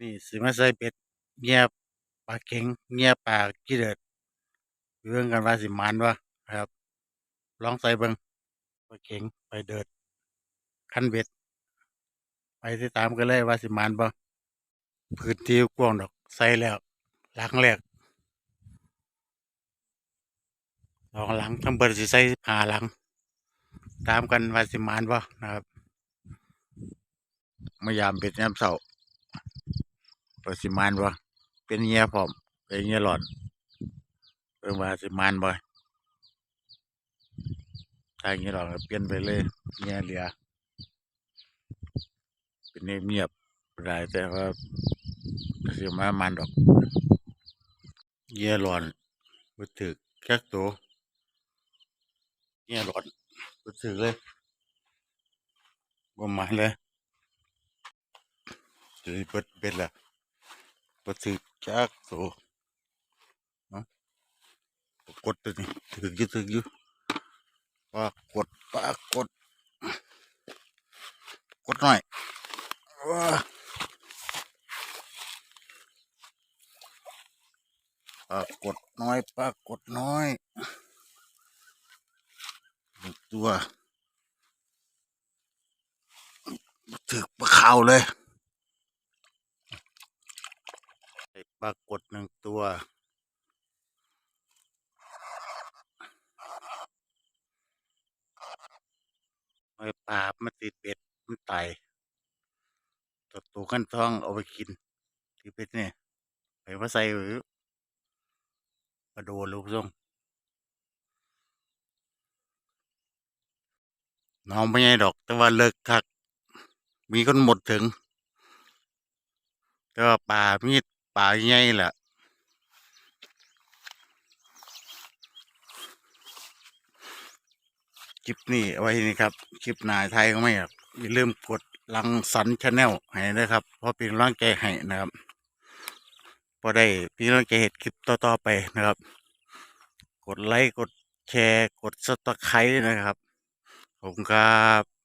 นี่สิมาใส่เป็ดเงียบปลาเข็งเงียบปลาขี้เดือดเรื่องกันว่าสิมันวะครับลองใส่เบิ่งปลาเข็งไปเดิดคันเบ็ด ไปติดตามกันเลยว่าสิมันบ่พื้นที่กว้างดอกใส่แล้วหลังแรกสองหลังทั้งเบิดสิใส่หาหลัง ตามกันว่าสิมันบ่นะครับมายามเป็ดยามเช้า ว่าสิมันบ่เป็นเงี้ยพร้อมเป็นเงี้ยหลอนเพิ่งว่าสิมันบ่ถ้าอย่างนี้หรอกก็เปลี่ยนไปเลยเงี้ยเหลือเป็นเงียบๆได้แต่ว่าสิมามันดอกเงี้ยหลอนบ่ถึกแค่ตัวเงี้ยหลอนบ่ถึกเลยบ่มาเลยสิเบิดเบ็ดละ บ่ถึกจักตัวเนาะกดตัวนี้ถึกอยู่ถึกอยู่ปรากดปรากด กดหน่อยว้าปรากดน้อยปรากดน้อยหนึ่งตัวถึกปลาขาวเลยได้ ปรากฏหนึ่งตัวไอ้ปลามันติดเบ็ด มันไตตัวตัวกันท้องเอาไปกินที่เป็ดเนี่ยไปมาใส่หรือมาโดนลูกส่งน้องไม่ใช่ดอก แต่ว่าเลิกคัก มีคนหมดถึง แต่ว่าป่ามี ป่าใหญ่แหละคลิปนี้ไว้นี่ครับ คลิปนายไทยก็ไม่ครับอย่าลืมกดลังสันชาแนลให้นะครับ เพราะเป็นร่างใจให้นะครับพอได้พี่กำร่างใจเห็ดคลิปต่อๆไปนะครับ กดไลค์ กดแชร์ กดซับสไครต์นะครับ ขอบคุณครับ